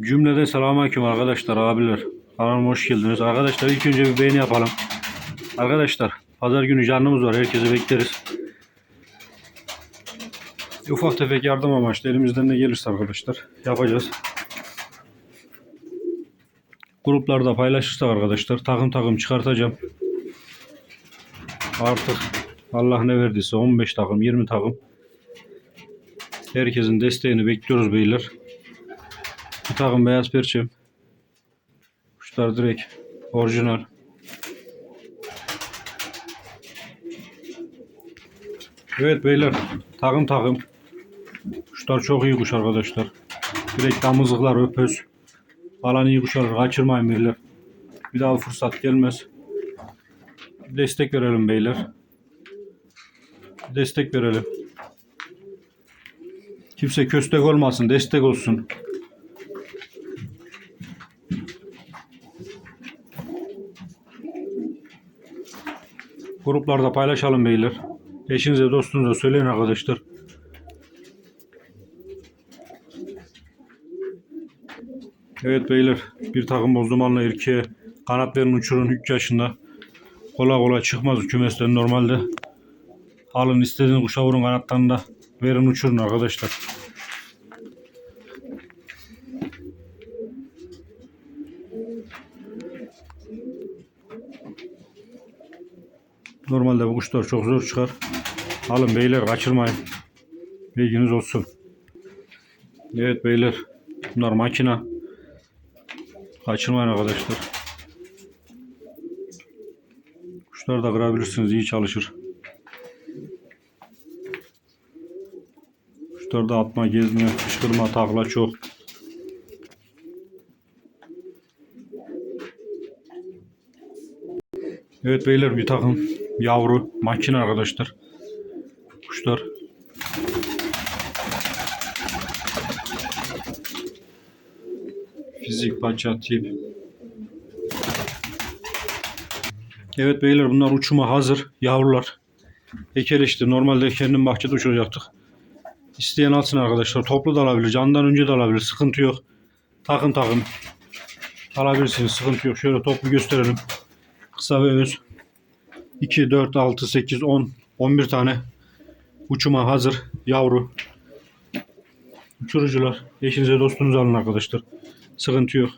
Cümleden selamünaleyküm arkadaşlar, abiler. Kanalıma hoş geldiniz. Arkadaşlar ilk önce bir beğeni yapalım. Arkadaşlar pazar günü canlımız var. Herkese bekleriz. Ufak tefek yardım amaçlı elimizden ne gelirse arkadaşlar yapacağız. Gruplarda paylaşırsak arkadaşlar takım takım çıkartacağım. Artık Allah ne verdiyse 15 takım 20 takım. Herkesin desteğini bekliyoruz beyler. Takım beyaz perçem. Kuşlar direkt orijinal. Evet beyler takım takım. Kuşlar çok iyi kuş arkadaşlar. Direkt damızlıklar öpöz. Falan iyi kuşlar kaçırmayın beyler. Bir daha fırsat gelmez. Destek verelim beyler. Destek verelim. Kimse köstek olmasın, destek olsun. Gruplarda paylaşalım beyler. Eşinize, dostunuza söyleyin arkadaşlar. Evet beyler, bir takım bozdumanla erkeğe kanatlarını uçurun 3 yaşında. Kolay kolay çıkmaz kümesten normalde. Alın istediğiniz kuşa vurun kanatlarını da verin uçurun arkadaşlar. Normalde bu kuşlar çok zor çıkar. Alın beyler kaçırmayın. Bilginiz olsun. Evet beyler. Bunlar makina. Kaçırmayın arkadaşlar. Kuşları da kırabilirsiniz. iyi çalışır. Kuşlarda atma, gezme, fışkırma, takla çok. Evet beyler bir takım yavru makine arkadaşlar. Kuşlar. Fizik, paça, tip. Evet beyler bunlar uçuma hazır. Yavrular. Ekeleşti. Normalde kendim bahçede uçuracaktık. İsteyen alsın arkadaşlar. Toplu da alabilir. Candan önce de alabilir. Sıkıntı yok. Takım takım. Alabilirsiniz. Sıkıntı yok. Şöyle toplu gösterelim. Kısa ve öz. 2, 4, 6, 8, 10, 11 tane uçuma hazır yavru. Uçurucular. Eşinize dostunuza alın arkadaşlar. Sıkıntı yok.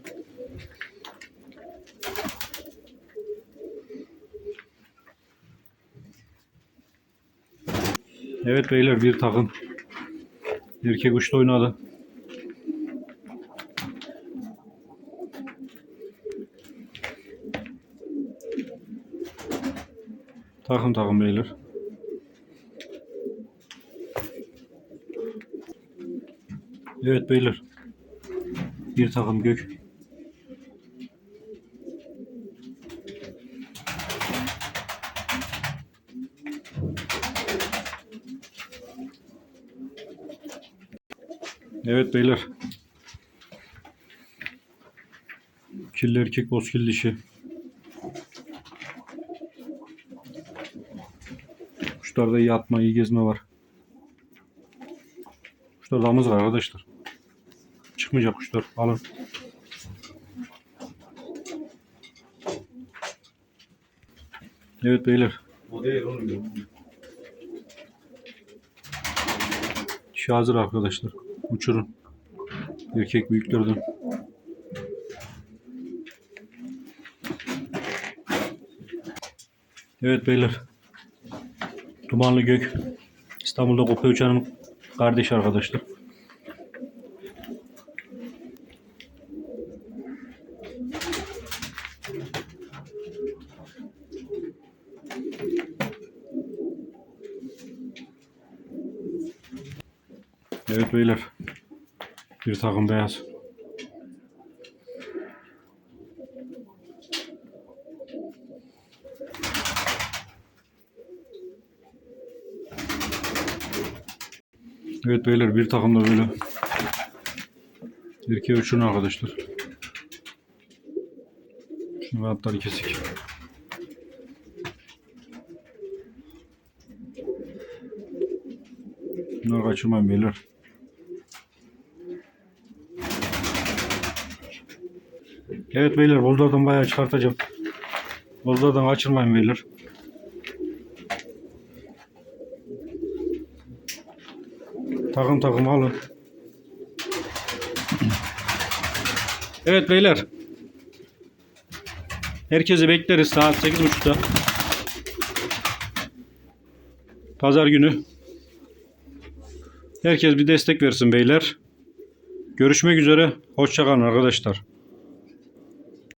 Evet beyler bir takım. Erkek uçta oynadı. Takım takım beyler. Evet beyler. Bir takım gök. Evet beyler. Kirli erkek bozkil dişi. Kuşlarda iyi atma, iyi gezme var. Kuşlar damız var arkadaşlar. Çıkmayacak kuşlar. Alın. Evet beyler. O değil oğlum ya. Dişi hazır arkadaşlar. Uçurun. Erkek büyüklerden. Evet beyler. Dumanlı Gök. İstanbul'da Kopya Uçan'ın kardeşi arkadaşlar. Evet beyler. Bir takım beyaz. Evet beyler bir takım da böyle. Erkeğe uçurun arkadaşlar. Şimdi kanatları kesik. Bunları kaçırmayın beyler. Evet beyler buzlardan bayağı çıkartacağım. Buzlardan açılmayın beyler. Takım takım alın. Evet beyler. Herkesi bekleriz saat 8.30'da. Pazar günü. Herkes bir destek versin beyler. Görüşmek üzere. Hoşçakalın arkadaşlar.